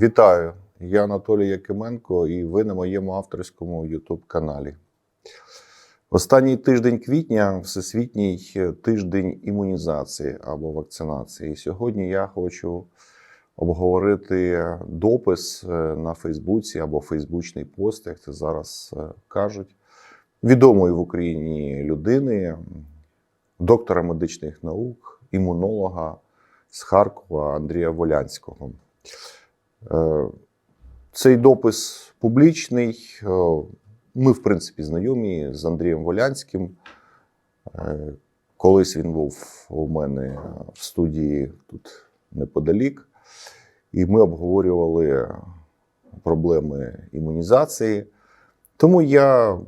Вітаю! Я Анатолій Якименко, і ви на моєму авторському youtube каналі. Останній тиждень квітня Всесвітній тиждень імунізації або вакцинації. Сьогодні я хочу обговорити допис е, на Фейсбуці або Фейсбучний пост, як це зараз е, кажуть, відомої в Україні людини, доктора медичних наук, імунолога з Харкова Андрія Волянського. Е, Цей допис публічний. Е, Ми, в принципі, знайомі з Андрієм Волянським. Е, Колись він був у мене в студії тут неподалік, і ми обговорювали проблеми імунізації. Тому я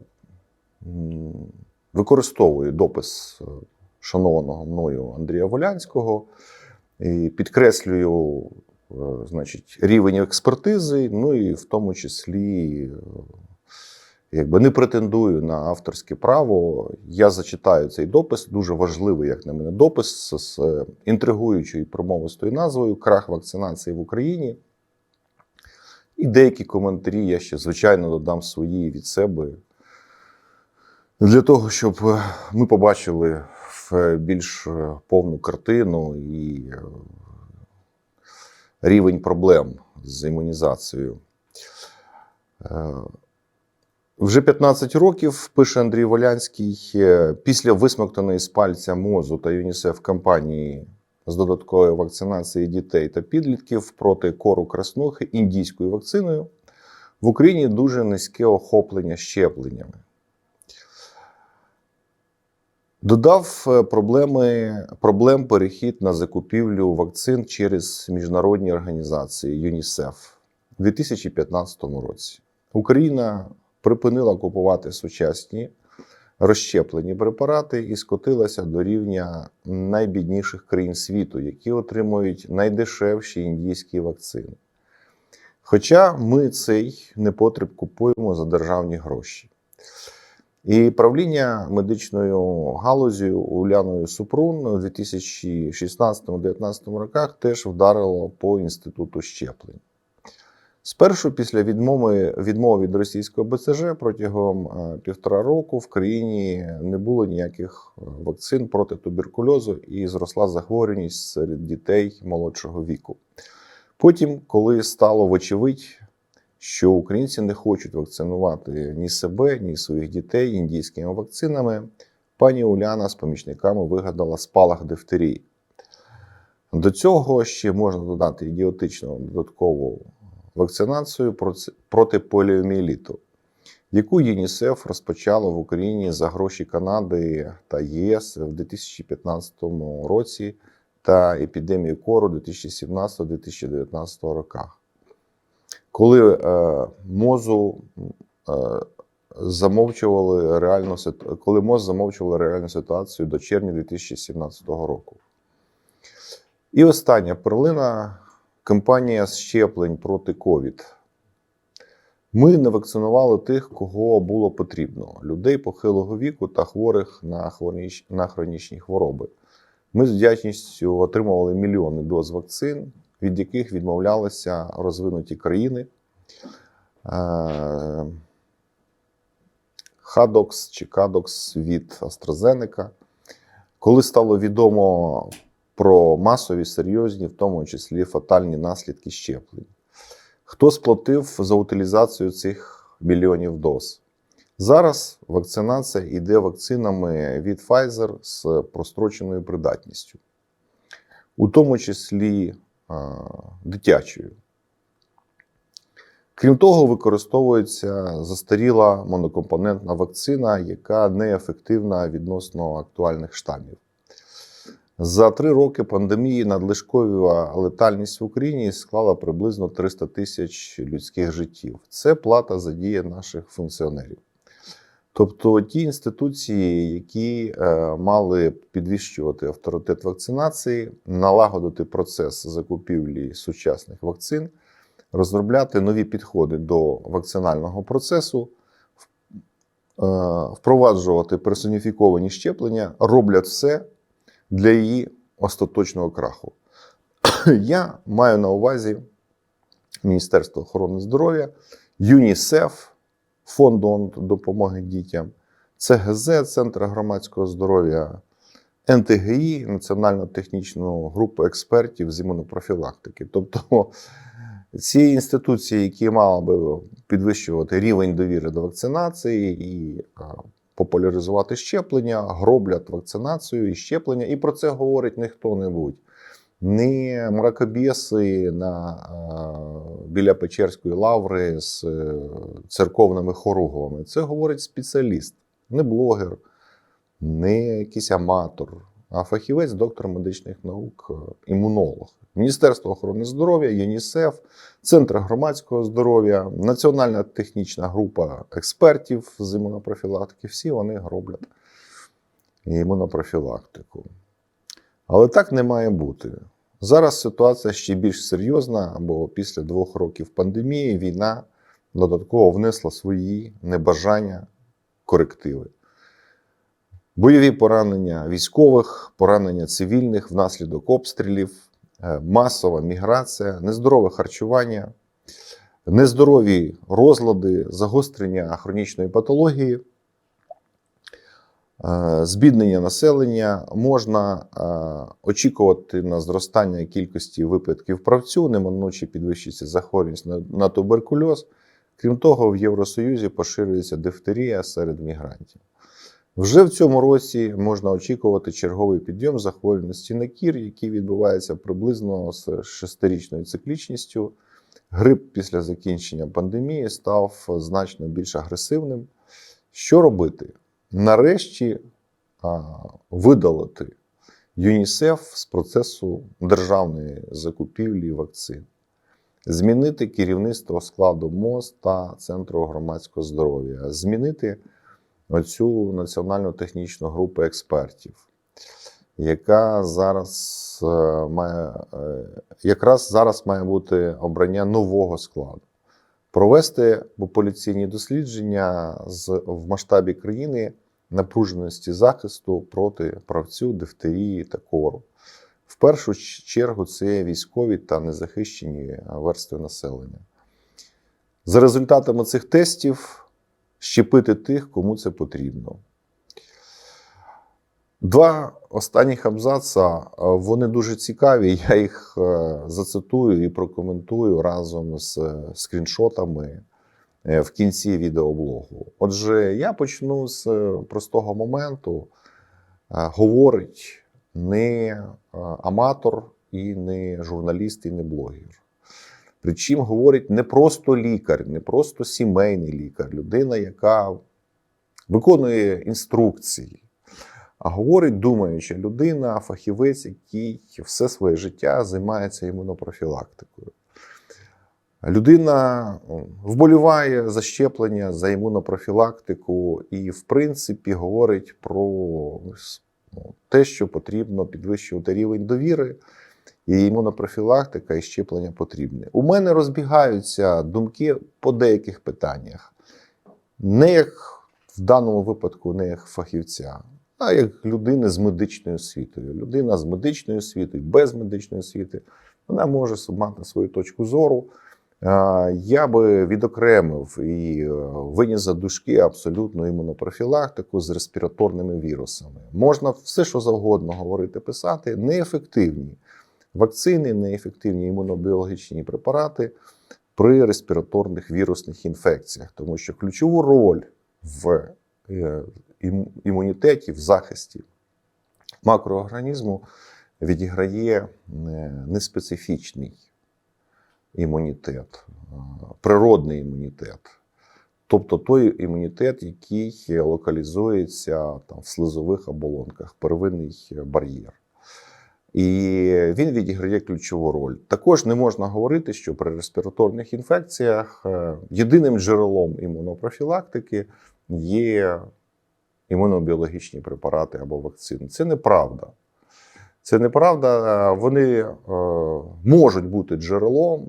використовую допис шанованого мною Андрія Волянського і підкреслюю значить, рівень експертизи, ну і в тому числі е, якби не претендую на авторське право. Я зачитаю цей допис, дуже важливий, як на мене, допис з е, інтригуючою промовистою назвою Крах вакцинації в Україні. І деякі коментарі я ще, звичайно, додам свої від себе. Для того, щоб е, ми побачили в більш е, повну картину і е, рівень проблем з імунізацією. Е, Вже 15 років, пише Андрій Волянський, е, після висмоктаної з пальця мозу та ЮНІСЕФ кампанії з додаткової вакцинації дітей та підлітків проти кору краснухи індійською вакциною в Україні дуже низьке охоплення щепленнями. Додав е, проблеми, проблем перехід на закупівлю вакцин через міжнародні організації ЮНІСЕФ у 2015 році. Україна припинила купувати сучасні розщеплені препарати і скотилася до рівня найбідніших країн світу, які отримують найдешевші індійські вакцини. Хоча ми цей непотріб купуємо за державні гроші. І правління медичною галузю Уляною Супрун у 2016-2019 роках теж вдарило по інституту щеплень. Спершу, після відмови, відмови від російського БЦЖ протягом е, півтора року в країні не було ніяких е, вакцин проти туберкульозу і зросла захворюваність серед дітей молодшого віку. Потім, коли стало вочевидь, що українці не хочуть вакцинувати ні себе, ні своїх дітей індійськими вакцинами, пані Уляна з помічниками вигадала спалах дифтерії. До цього ще можна додати ідіотичну додаткову вакцинацію проти- поліоміеліту, яку ЮНІСЕФ розпочало в Україні за гроші Канади та ЄС в 2015 році та епідемію кору 2017-2019 роках. Коли е, мозу е, замовчували реальну коли МОЗ замовчували реальну ситуацію до червня 2017 року. І остання перлина кампанія щеплень проти ковід. Ми не вакцинували тих, кого було потрібно: людей похилого віку та хворих на, хворіч... на хронічні хвороби. Ми з вдячністю отримували мільйони доз вакцин, від яких відмовлялися розвинуті країни. Е, Хадокс чи Кадокс від AstraZeneca. Коли стало відомо про масові, серйозні, в тому числі фатальні наслідки щеплень. Хто сплатив за утилізацію цих мільйонів доз? Зараз вакцинація йде вакцинами від Pfizer з простроченою придатністю, у тому числі дитячою. Крім того, використовується застаріла монокомпонентна вакцина, яка неефективна відносно актуальних штамів. За три роки пандемії надлишкова летальність в Україні склала приблизно 300 тисяч людських життів. Це плата за дії наших функціонерів. Тобто ті інституції, які е, мали підвищувати авторитет вакцинації, налагодити процес закупівлі сучасних вакцин, розробляти нові підходи до вакцинального процесу, е, впроваджувати персоніфіковані щеплення, роблять все для її остаточного краху. Я маю на увазі Міністерство охорони здоров'я, ЮНІСЕФ, Фонд ООН допомоги дітям, ЦГЗ, Центр громадського здоров'я, НТГІ, Національну технічну групу експертів з імунопрофілактики. Тобто ці інституції, які мали би підвищувати рівень довіри до вакцинації і популяризувати щеплення, гроблять вакцинацію і щеплення, і про це говорить не хто-небудь. Не мракобіси на, біля Печерської лаври з е, церковними хоругвами. Це говорить спеціаліст, не блогер, не якийсь аматор, а фахівець, доктор медичних наук, е, імунолог. Міністерство охорони здоров'я, ЮНІСЕФ, Центр громадського здоров'я, Національна технічна група експертів з імунопрофілактики. Всі вони роблять імунопрофілактику. Але так не має бути. Зараз ситуація ще більш серйозна, бо після двох років пандемії війна додатково внесла свої небажання корективи. Бойові поранення військових, поранення цивільних внаслідок обстрілів, е, масова міграція, нездорове харчування, нездорові розлади, загострення хронічної патології, збіднення населення можна е, очікувати на зростання кількості випадків правцю, неминуче підвищиться захворюваність на туберкульоз. Крім того, в Євросоюзі поширюється дифтерія серед мігрантів. Вже в цьому році можна очікувати черговий підйом захворюваності на кір, який відбувається приблизно з шестирічною циклічністю. Грип після закінчення пандемії став значно більш агресивним. Що робити? Нарешті видалити ЮНІСЕФ з процесу державної закупівлі вакцин, змінити керівництво складу МОЗ та Центру громадського здоров'я, змінити оцю національну технічну групу експертів, яка зараз е, має, е, якраз зараз має бути обрання нового складу. Провести популяційні дослідження з, в масштабі країни напруженості захисту проти правцю, дифтерії та кору. В першу чергу це військові та незахищені верстви населення. За результатами цих тестів щепити тих, кому це потрібно. Два останніх абзаца е, вони дуже цікаві. Я їх е, зацитую і прокоментую разом з е, скріншотами в кінці відеоблогу. Отже, я почну з простого моменту. Говорить не аматор, і не журналіст, і не блогер. Причому говорить не просто лікар, не просто сімейний лікар, людина, яка виконує інструкції, а говорить думаюча людина, фахівець, який все своє життя займається імунопрофілактикою. Людина вболіває за щеплення, за імунопрофілактику і, в принципі, говорить про ну, те, що потрібно підвищувати рівень довіри і імунопрофілактика і щеплення потрібне. У мене розбігаються думки по деяких питаннях. Не як в даному випадку, не як фахівця, а як людини з медичною освітою. Людина з медичною освітою, без медичної освіти, вона може мати свою точку зору. Я би відокремив і е, виніс за дужки абсолютну імунопрофілактику з респіраторними вірусами. Можна все, що завгодно говорити, писати, неефективні вакцини, неефективні імунобіологічні препарати при респіраторних вірусних інфекціях, тому що ключову роль в е, імунітеті, в захисті макроорганізму відіграє е, неспецифічний імунітет, природний імунітет. Тобто той імунітет, який локалізується там, в слизових оболонках, первинний бар'єр. І він відіграє ключову роль. Також не можна говорити, що при респіраторних інфекціях е, єдиним джерелом імунопрофілактики є імунобіологічні препарати або вакцини. Це неправда. Це неправда. Вони е, можуть бути джерелом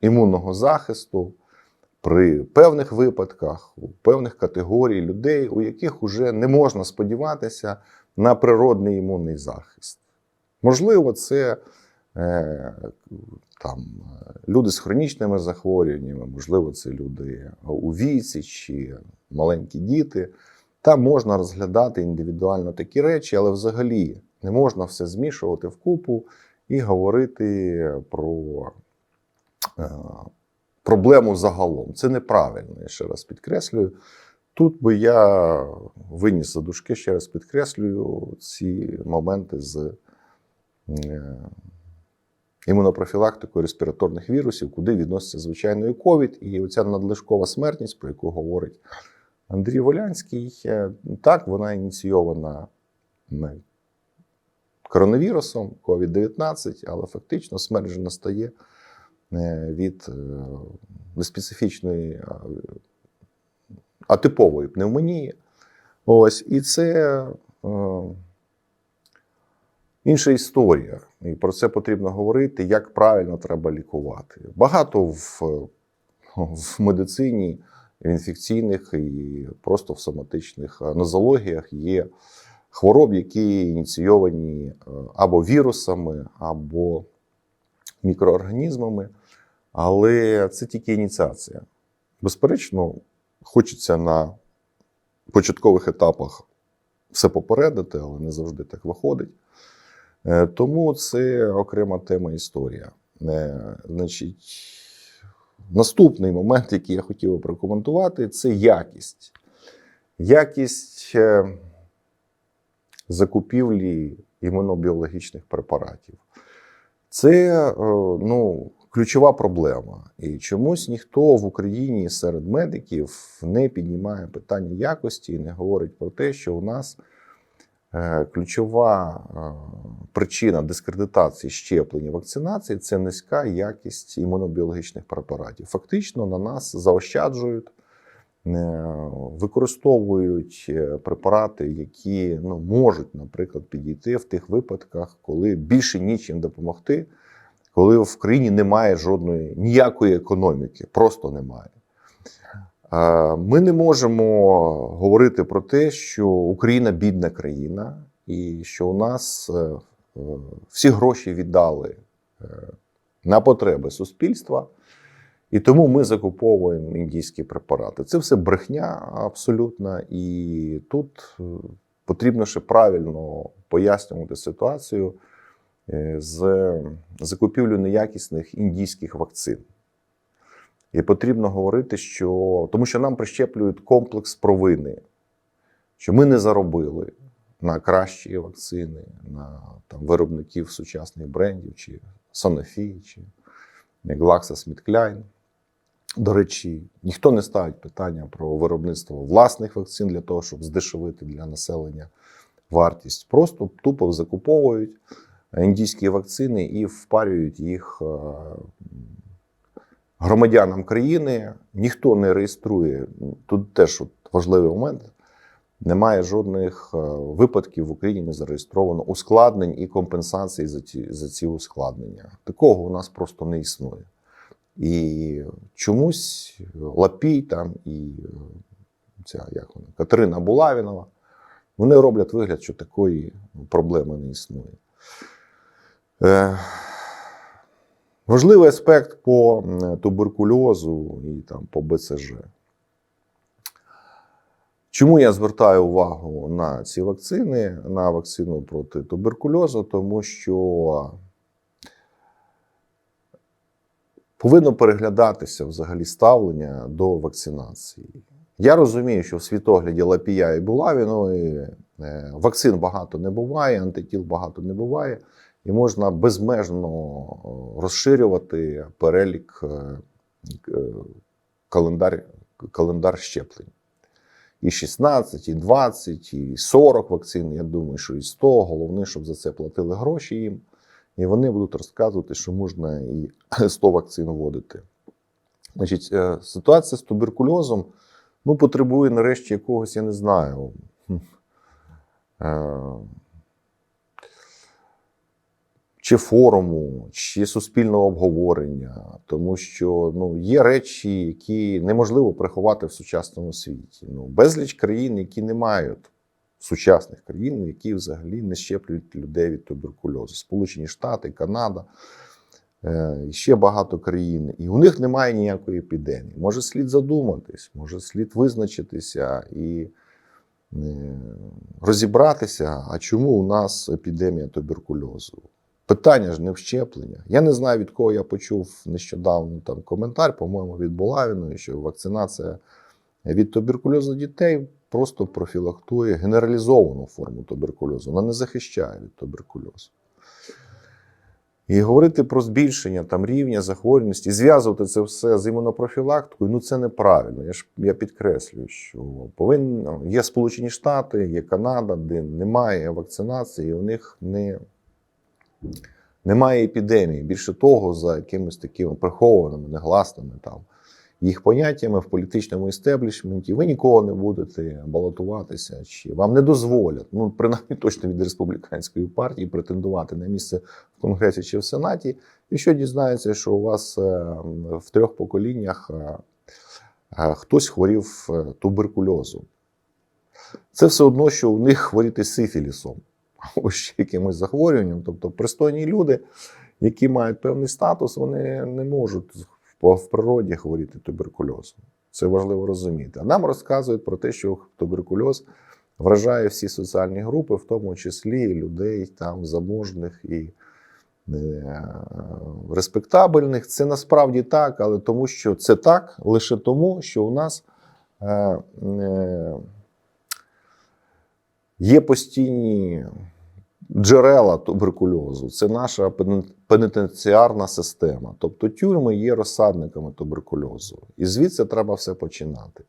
імунного захисту при певних випадках, у певних категорій людей, у яких вже не можна сподіватися на природний імунний захист. Можливо, це е, там, е, люди з хронічними захворюваннями, можливо, це люди у віці чи маленькі діти. Там можна розглядати індивідуально такі речі, але взагалі не можна все змішувати вкупу і говорити про е, проблему загалом. Це неправильно, я ще раз підкреслюю. Тут би я виніс за дужки, ще раз підкреслюю ці моменти з е, імунопрофілактикою респіраторних вірусів, куди відноситься звичайно і ковід, і оця надлишкова смертність, про яку говорить Андрій Волянський, е, так, вона ініційована коронавірусом, COVID-19, але фактично смерть вже настає е, від е, неспецифічної атипової пневмонії. Ось, і це інша історія. І про це потрібно говорити, як правильно треба лікувати. Багато в, в медицині, в інфекційних і просто в соматичних нозологіях є хвороб, які ініційовані е, або вірусами, або мікроорганізмами. Але це тільки ініціація. Безперечно, хочеться на початкових етапах все попередити, але не завжди так виходить. Е, Тому це окрема тема історія. Е, Значить, наступний момент, який я хотів би прокоментувати, це якість. Якість е, закупівлі імунобіологічних препаратів. Це е, ну, ключова проблема. І чомусь ніхто в Україні серед медиків не піднімає питання якості і не говорить про те, що у нас ключова е, причина дискредитації щеплень і вакцинації це низька якість імунобіологічних препаратів. Фактично на нас заощаджують. е, Використовують е, препарати, які ну, можуть, наприклад, підійти в тих випадках, коли більше нічим допомогти, коли в країні немає жодної ніякої економіки, просто немає. Е, Ми не можемо говорити про те, що Україна бідна країна, і що у нас е, е, всі гроші віддали на потреби суспільства, і тому ми закуповуємо індійські препарати. Це все брехня абсолютна, і тут потрібно ще правильно пояснювати ситуацію з закупівлею неякісних індійських вакцин. І потрібно говорити, що тому що нам прищеплюють комплекс провини, що ми не заробили на кращі вакцини, на там, виробників сучасних брендів, чи Sanofi, чи GlaxoSmithKline. До речі, ніхто не ставить питання про виробництво власних вакцин для того, щоб здешевити для населення вартість. Просто тупо закуповують індійські вакцини і впарюють їх е, громадянам країни. Ніхто не реєструє. Тут теж от важливий момент. Немає жодних е, випадків в Україні не зареєстровано ускладнень і компенсацій за ці, за ці ускладнення. Такого у нас просто не існує. І чомусь Лапій там і е, ця як вона, Катерина Булавінова, вони роблять вигляд, що такої проблеми не існує. Е, важливий аспект по туберкульозу і там, по БЦЖ. Чому я звертаю увагу на ці вакцини, на вакцину проти туберкульозу? Тому що повинно переглядатися взагалі ставлення до вакцинації. Я розумію, що в світогляді Лапія і Булавіної е, вакцин багато не буває, антитіл багато не буває, і можна безмежно е, розширювати перелік е, е, календар, календар щеплень. І 16, і 20, і 40 вакцин. Я думаю, що і 100. Головне, щоб за це платили гроші їм. І вони будуть розказувати, що можна і 100 вакцин вводити. Значить, ситуація з туберкульозом ну, потребує нарешті якогось, я не знаю. Чи форуму, чи суспільного обговорення, тому що ну, є речі, які неможливо приховати в сучасному світі. Ну, безліч країн, які не мають сучасних країн, які взагалі не щеплюють людей від туберкульозу. Сполучені Штати, Канада, е, ще багато країн. І у них немає ніякої епідемії. Може слід задуматись, може слід визначитися і е, розібратися, а чому у нас епідемія туберкульозу. Питання ж не в щеплення. Я не знаю, від кого я почув нещодавно там коментар, по-моєму, від Булавіної, що вакцинація від туберкульозу дітей просто профілактує генералізовану форму туберкульозу. Вона не захищає від туберкульозу. І говорити про збільшення там рівня захворюваності, зв'язувати це все з імунопрофілактикою, ну це неправильно. Я ж я підкреслюю, що повинно є Сполучені Штати, є Канада, де немає вакцинації, і у них не, немає епідемії. Більше того, за якимись такими прихованими, негласними там їх поняттями в політичному істеблішменті, ви ніколи не будете балотуватися, чи вам не дозволять, ну принаймні точно від республіканської партії, претендувати на місце в конгресі чи в сенаті. І що дізнається, що у вас е, в трьох поколіннях е, е, хтось хворів туберкульозом. Це все одно, що у них хворіти сифілісом або ще якимось захворюванням. Тобто пристойні люди, які мають певний статус, вони не можуть в природі хворіти туберкульозом. Це важливо розуміти. А нам розказують про те, що туберкульоз вражає всі соціальні групи, в тому числі людей там заможних і е, респектабельних. Це насправді так, але тому що це так лише тому, що у нас е, е, є постійні джерела туберкульозу. Це наша пенітенціарна система. Тобто тюрми є розсадниками туберкульозу. І звідси треба все починати.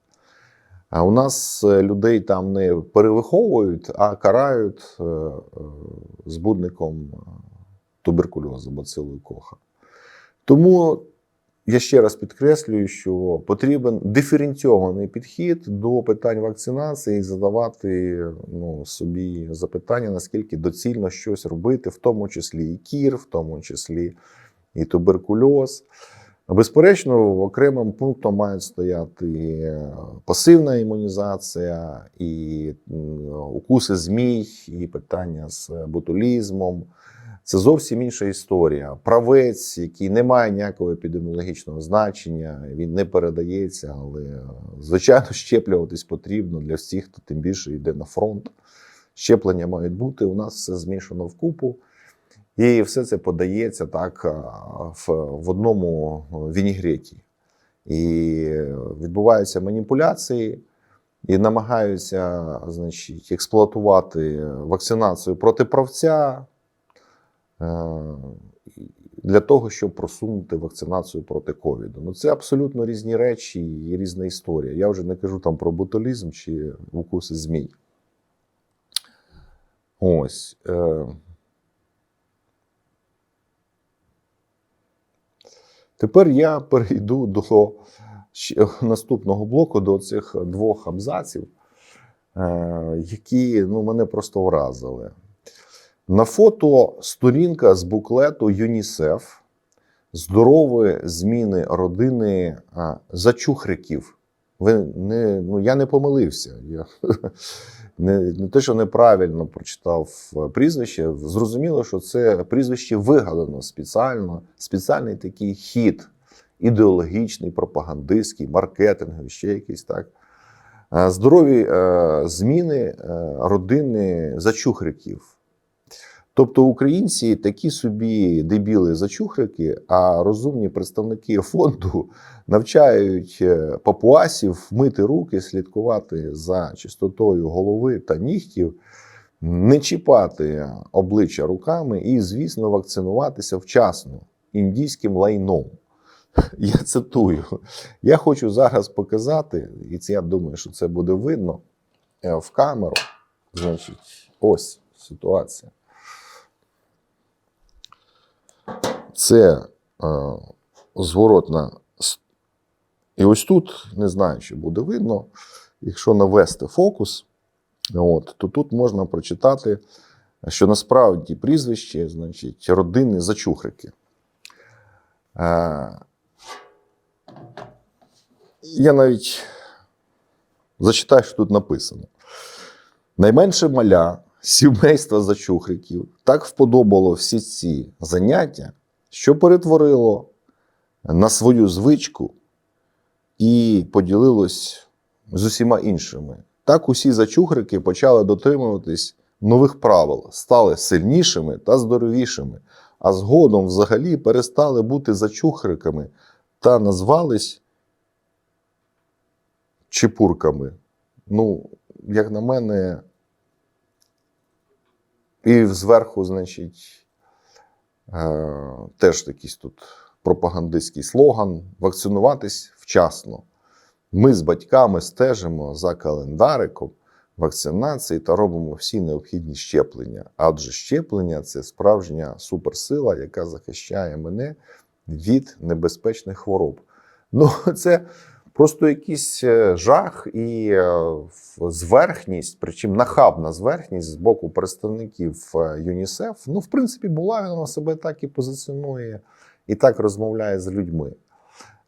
А у нас е, людей там не перевиховують, а карають е, е, збудником туберкульозу, бацилою Коха. Тому я ще раз підкреслюю, що потрібен диференційований підхід до питань вакцинації і задавати ну, собі запитання, наскільки доцільно щось робити, в тому числі і кір, в тому числі і туберкульоз. Безперечно, окремим пунктом мають стояти пасивна імунізація, і укуси змій, і питання з ботулізмом. Це зовсім інша історія. Правець, який не має ніякого епідеміологічного значення, він не передається, але звичайно щеплюватись потрібно для всіх, хто тим більше йде на фронт. Щеплення мають бути. У нас все змішано в купу. І все це подається так в, в одному вінігреті. І відбуваються маніпуляції, і намагаються значить, експлуатувати вакцинацію проти правця для того, щоб просунути вакцинацію проти ковіду. Ну це абсолютно різні речі і різна історія. Я вже не кажу там про ботулізм чи укуси змій. Ось. Е, Тепер я перейду до наступного блоку, до цих двох абзаців, е, які ну, мене просто вразили. На фото сторінка з буклету ЮНІСЕФ здорові зміни родини а, зачухриків. Ви не, ну, я не помилився. Я не, не те, що неправильно прочитав прізвище, зрозуміло, що це прізвище вигадано спеціально, спеціальний такий хід ідеологічний, пропагандистський, маркетинговий, ще якийсь так. Е, Здорові е, зміни е, родини зачухриків. Тобто українці такі собі дебіли зачухрики, а розумні представники фонду навчають е, папуасів мити руки, слідкувати за чистотою голови та нігтів, не чіпати обличчя руками і, звісно, вакцинуватися вчасно індійським лайном. Я цитую. Я хочу зараз показати, і це я думаю, що це буде видно е, в камеру. Значить, ось ситуація. Це е, зворотна. І ось тут, не знаю, чи буде видно, якщо навести фокус, от, то тут можна прочитати, що насправді прізвище, значить, родини зачухрики. Е, я навіть зачитаю, що тут написано. Найменше маля сімейства зачухриків так вподобало всі ці заняття, що перетворило на свою звичку і поділилось з усіма іншими. Так усі зачухрики почали дотримуватись нових правил, стали сильнішими та здоровішими, а згодом взагалі перестали бути зачухриками та назвались чепурками. Ну, як на мене, і зверху, значить, теж якийсь тут пропагандистський слоган: вакцинуватись вчасно. Ми з батьками стежимо за календариком вакцинації та робимо всі необхідні щеплення. Адже щеплення це справжня суперсила, яка захищає мене від небезпечних хвороб. Ну, це просто якийсь е, жах і е, зверхність, причому нахабна зверхність з боку представників е, ЮНІСЕФ. Ну, в принципі, була вона себе так і позиціонує, і так розмовляє з людьми.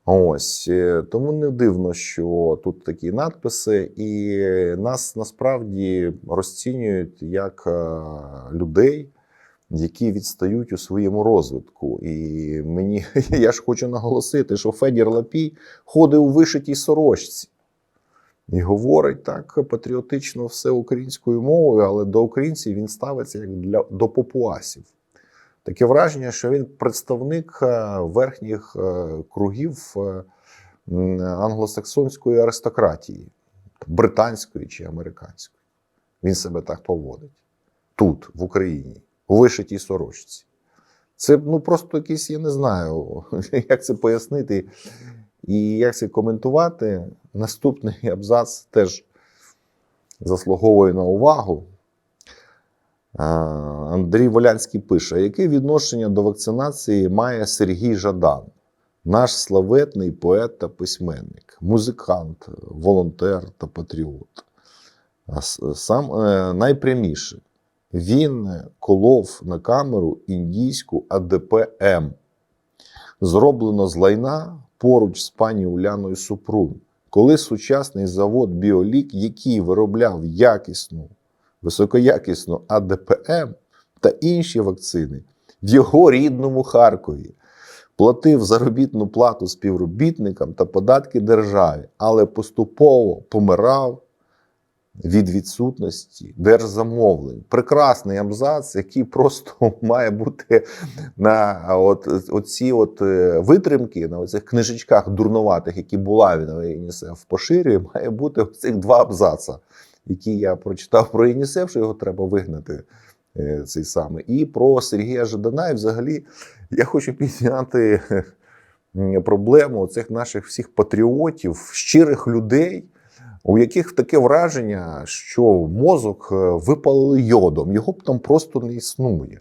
Ось тому не дивно, що тут такі надписи, і нас насправді розцінюють як людей, які відстають у своєму розвитку. І мені я ж хочу наголосити, що Федір Лапій ходить у вишитій сорочці і говорить так патріотично все українською мовою, але до українців він ставиться як для до попуасів. Таке враження, що він представник е, верхніх е, кругів е, англосаксонської аристократії, британської чи американської. Він себе так поводить тут, в Україні, вишитій сорочці. Це ну просто якийсь, я не знаю, як це пояснити і як це коментувати. Наступний абзац теж заслуговує на увагу. Андрій Волянський пише: яке відношення до вакцинації має Сергій Жадан, наш славетний поет та письменник, музикант, волонтер та патріот? Сам е, найпряміше. Він колов на камеру індійську АДПМ, зроблено з лайна поруч з пані Уляною Супрун, коли сучасний завод Біолік, який виробляв якісну, високоякісну АДПМ та інші вакцини в його рідному Харкові, платив заробітну плату співробітникам та податки державі, але поступово помирав від відсутності держзамовлень. Прекрасний абзац, який просто має бути на от, оці от е, витримки, на оцих книжечках дурнуватих, які Булавіна ЮНІСЕФ поширює, має бути цих два абзаца, які я прочитав про ЮНІСЕФ, що його треба вигнати. е, Цей саме. І про Сергія Жадана. І взагалі я хочу підняти проблему цих наших всіх патріотів, щирих людей, у яких таке враження, що мозок е, випалили йодом, його там просто не існує.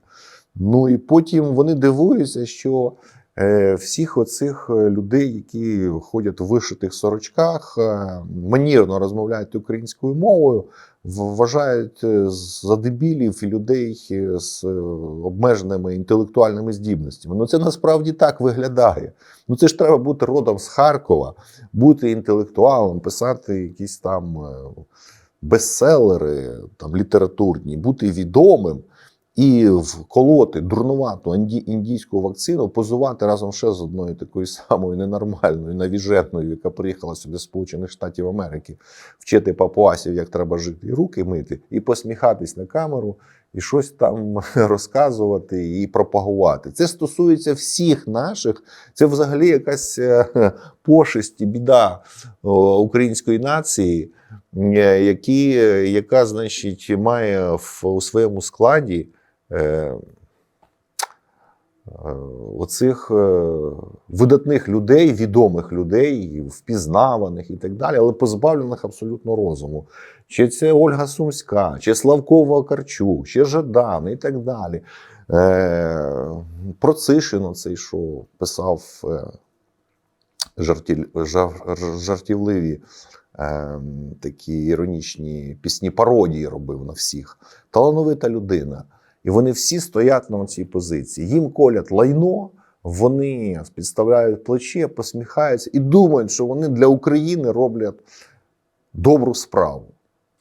Ну і потім вони дивуються, що е, всіх оцих е, людей, які ходять у вишитих сорочках, манірно розмовляють українською мовою, в- вважають е, за дебілів людей е, з е, обмеженими інтелектуальними здібностями. Ну це насправді так виглядає. Ну це ж треба бути родом з Харкова, бути інтелектуалом, писати якісь там бестселери там, літературні, бути відомим і вколоти дурнувату індійську вакцину, позувати разом ще з одною такою самою ненормальною, навіжетною, яка приїхала сюди з Сполучених Штатів Америки, вчити папуасів, як треба жити, і руки мити, і посміхатись на камеру, і щось там розказувати і пропагувати. Це стосується всіх наших. Це взагалі якась е, пошесть і біда української нації, е, які, е, яка, значить, має в, у своєму складі. Е, е, Оцих е, видатних людей, відомих людей, впізнаваних і так далі, але позбавлених абсолютно розуму. Чи це Ольга Сумська, чи Славко Вакарчук, чи Жадан і так далі. Про Цишин цей, що писав жартівливі такі іронічні пісні, пародії робив на всіх. Талановита людина. І вони всі стоять на цій позиції. Їм колять лайно, вони підставляють плече, посміхаються і думають, що вони для України роблять добру справу.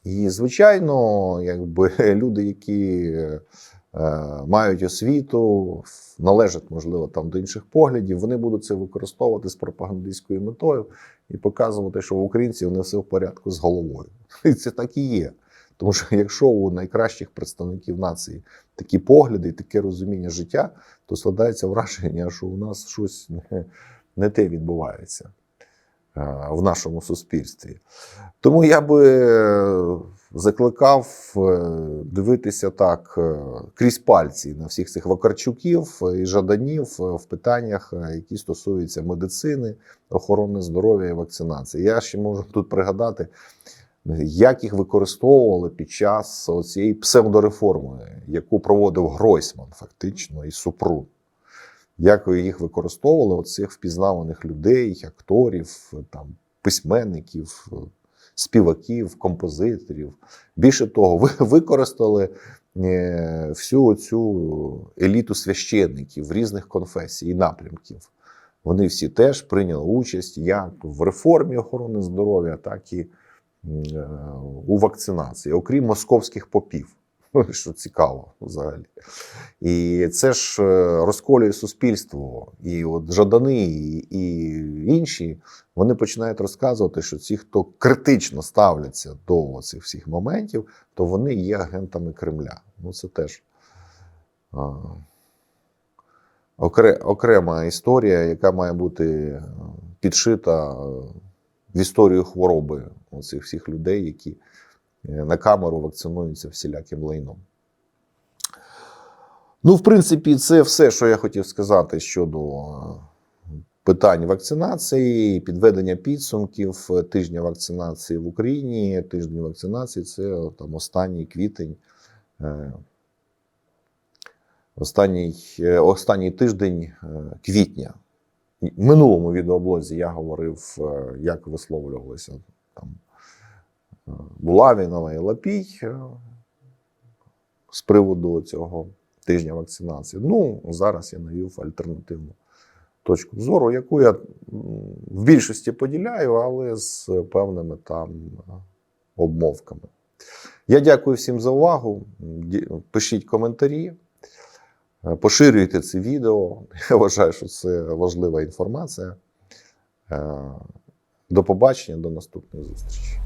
І, звичайно, якби люди, які е, мають освіту, належать, можливо, там до інших поглядів, вони будуть це використовувати з пропагандистською метою і показувати, що в українців не все в порядку з головою. І це так і є. Тому що якщо у найкращих представників нації такі погляди, таке розуміння життя, то складається враження, що у нас щось не, не те відбувається е, в нашому суспільстві. Тому я би е, закликав е, дивитися так крізь пальці на всіх цих Вакарчуків і Жаданів в питаннях, які стосуються медицини, охорони здоров'я і вакцинації. Я ще можу тут пригадати, як їх використовували під час цієї псевдореформи, яку проводив Гройсман, фактично, і Супрун. Як їх використовували оцих впізнаваних людей, акторів, там, письменників, співаків, композиторів. Більше того, ви використали е, всю цю еліту священників різних конфесій і напрямків. Вони всі теж прийняли участь як в реформі охорони здоров'я, так і у вакцинації, окрім московських попів. Що цікаво взагалі. І це ж е, розколює суспільство. І от Жадани, і, інші вони починають розказувати, що ці, хто критично ставляться до цих всіх моментів, то вони є агентами Кремля. Ну, це теж окрема історія, яка має бути е, підшита е, в історію хвороби цих всіх людей, які е, на камеру вакцинуються всіляким лайном. Ну, в принципі, це все, що я хотів сказати щодо е, питань вакцинації, підведення підсумків е, тижня вакцинації в Україні. Тиждень вакцинації це там останній квітень, останній, останній тиждень квітня. В минулому відеоблозі я говорив, е, як висловлювалися там е, Булавінова і Лапій е, з приводу цього тижня вакцинації. Ну, зараз я навів альтернативну точку зору, яку я в більшості поділяю, але з певними там обмовками. Я дякую всім за увагу. Пишіть коментарі, поширюйте це відео. Я вважаю, що це важлива інформація. Е, До побачення, до наступної зустрічі.